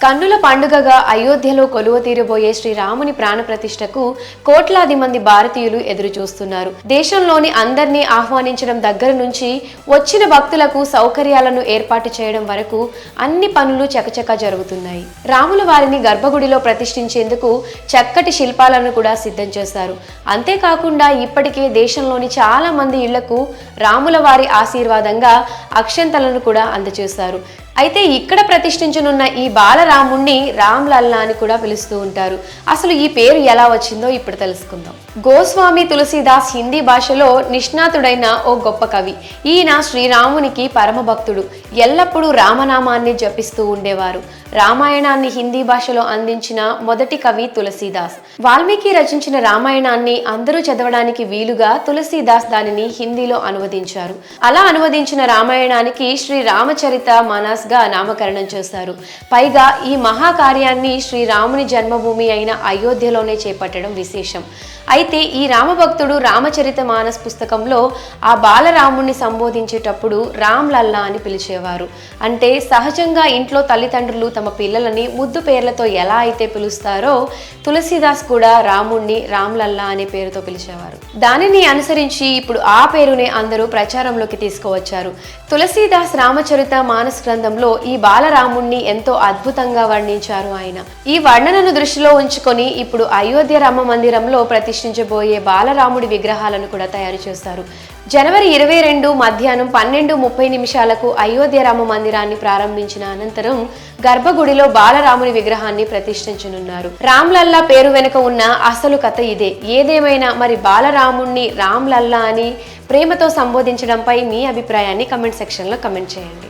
కన్నుల పండుగగా అయోధ్యలో కొలువ తీరబోయే శ్రీరాముని ప్రాణప్రతిష్ఠకు కోట్లాది మంది భారతీయులు ఎదురు చూస్తున్నారు దేశంలోని అందరినీ ఆహ్వానించడం దగ్గర నుంచి వచ్చిన భక్తులకు సౌకర్యాలను ఏర్పాటు చేయడం వరకు అన్ని పనులు చకచక జరుగుతున్నాయి. రాముల వారిని గర్భగుడిలో ప్రతిష్ఠించేందుకు చక్కటి శిల్పాలను కూడా సిద్ధం చేశారు. అంతేకాకుండా ఇప్పటికే దేశంలోని చాలా మంది ఇళ్ళకు రాముల వారి ఆశీర్వాదంగా అక్షంతలను కూడా అందజేశారు. అయితే ఇక్కడ ప్రతిష్ఠించనున్న ఈ బాలరాముణ్ణి రామ్ లల్లా అని కూడా పిలుస్తూ ఉంటారు. అసలు ఈ పేరు ఎలా వచ్చిందో ఇప్పుడు తెలుసుకుందాం. గోస్వామి తులసీదాస్ హిందీ భాషలో నిష్ణాతుడైన ఓ గొప్ప కవి. ఈయన శ్రీరామునికి పరమ భక్తుడు. ఎల్లప్పుడూ రామనామాన్ని జపిస్తూ ఉండేవారు. రామాయణాన్ని హిందీ భాషలో అందించిన మొదటి కవి తులసీదాస్. వాల్మీకి రచించిన రామాయణాన్ని అందరూ చదవడానికి వీలుగా తులసీదాస్ దానిని హిందీలో అనువదించారు. అలా అనువదించిన రామాయణానికి శ్రీ రామచరిత మానస్ గా నామకరణం చేశారు పైగా ఈ మహాకార్యాన్ని శ్రీరాముని జన్మభూమి అయిన అయోధ్యలోనే చేపట్టడం విశేషం. అయితే ఈ రామభక్తుడు రామచరిత మానస్ పుస్తకంలో ఆ బాలరాముణ్ణి సంబోధించేటప్పుడు రామ్ లల్లా అని పిలిచేవారు. అంటే సహజంగా ఇంట్లో తల్లిదండ్రులు తమ పిల్లలని ముద్దు పేర్లతో ఎలా అయితే పిలుస్తారో తులసీదాస్ కూడా రాముణ్ణి రామ్ లల్లా అనే పేరుతో పిలిచేవారు. దానిని అనుసరించి ఇప్పుడు ఆ పేరునే అందరూ ప్రచారంలోకి తీసుకువచ్చారు. తులసీదాస్ రామచరిత మానస్ గ్రంథంలో ఈ బాలరాముణ్ణి ఎంతో అద్భుతంగా వర్ణించారు ఆయన. ఈ వర్ణనను దృష్టిలో ఉంచుకొని ఇప్పుడు అయోధ్య రామ మందిరంలో ప్రతిష్ఠించబోయే బాలరాముడి విగ్రహాలను కూడా తయారు చేస్తారు. జనవరి ఇరవై రెండు మధ్యాహ్నం పన్నెండు ముప్పై నిమిషాలకు అయోధ్య రామ మందిరాన్ని ప్రారంభించిన అనంతరం గర్భగుడిలో బాలరాముని విగ్రహాన్ని ప్రతిష్ఠించనున్నారు. రామ్లల్లా పేరు వెనుక ఉన్న అసలు కథ ఇదే. ఏదేమైనా మరి బాలరాముణ్ణి రామ్ లల్లా అని ప్రేమతో సంబోధించడంపై మీ అభిప్రాయాన్ని కమెంట్ సెక్షన్లో కమెంట్ చేయండి.